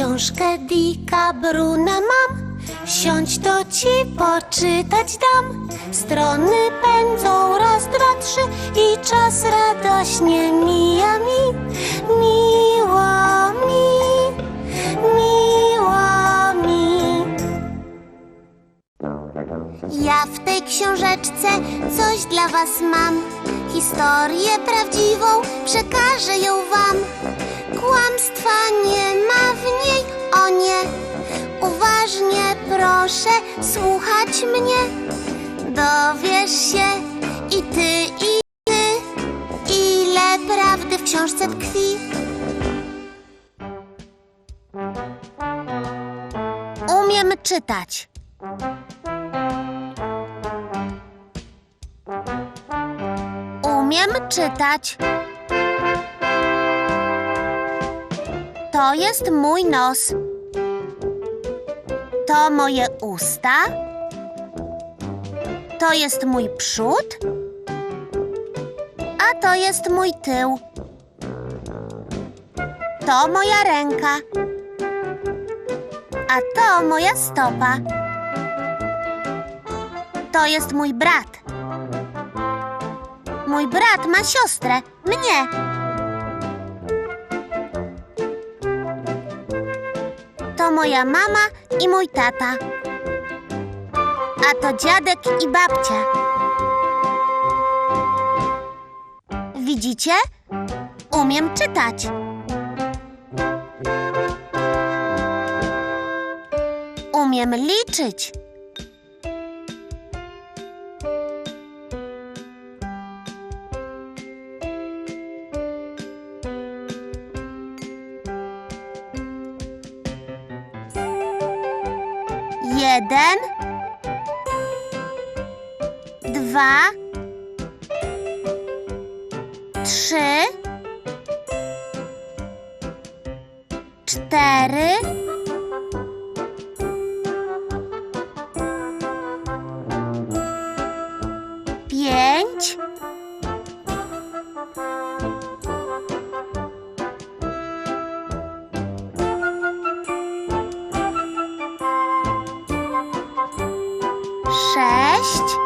książkę Dicka Bruna mam. Siądź, to ci poczytać dam. Strony pędzą raz, dwa, trzy i czas radośnie mija mi. Miło mi, miło mi. Ja w tej książeczce coś dla was mam. Historię prawdziwą przekażę ją proszę słuchać mnie. Dowiesz się i ty, i ty, ile prawdy w książce tkwi. Umiem czytać. Umiem czytać. To jest mój nos. To moje usta. To jest mój przód. A to jest mój tył. To moja ręka. A to moja stopa. To jest mój brat. Mój brat ma siostrę, mnie. To moja mama i mój tata. A to dziadek i babcia. Widzicie? Umiem czytać. Umiem liczyć. Jeden, dwa, trzy, cztery, pięć, sześć,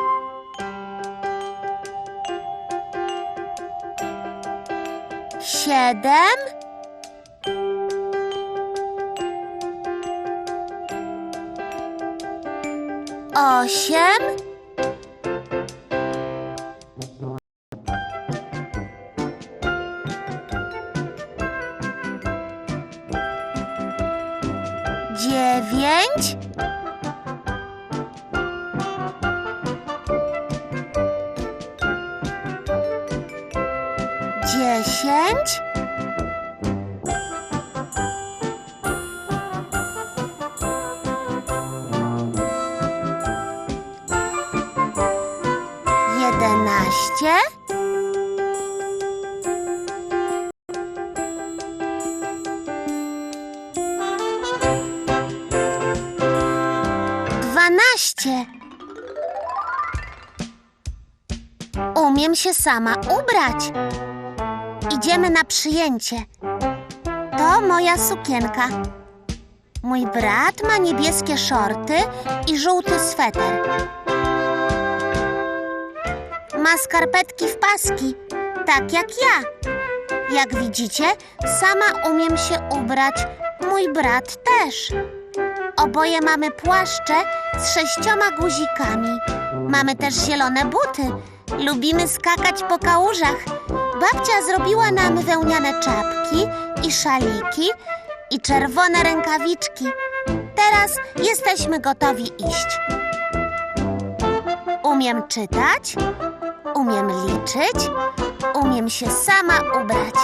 siedem, osiem, dziewięć, dziesięć, jedenaście, dwanaście. Umiem się sama ubrać. Idziemy na przyjęcie. To moja sukienka. Mój brat ma niebieskie szorty i żółty sweter. Ma skarpetki w paski, tak jak ja. Jak widzicie, sama umiem się ubrać. Mój brat też. Oboje mamy płaszcze z sześcioma guzikami. Mamy też zielone buty. Lubimy skakać po kałużach. Babcia zrobiła nam wełniane czapki i szaliki i czerwone rękawiczki. Teraz jesteśmy gotowi iść. Umiem czytać, umiem liczyć, umiem się sama ubrać.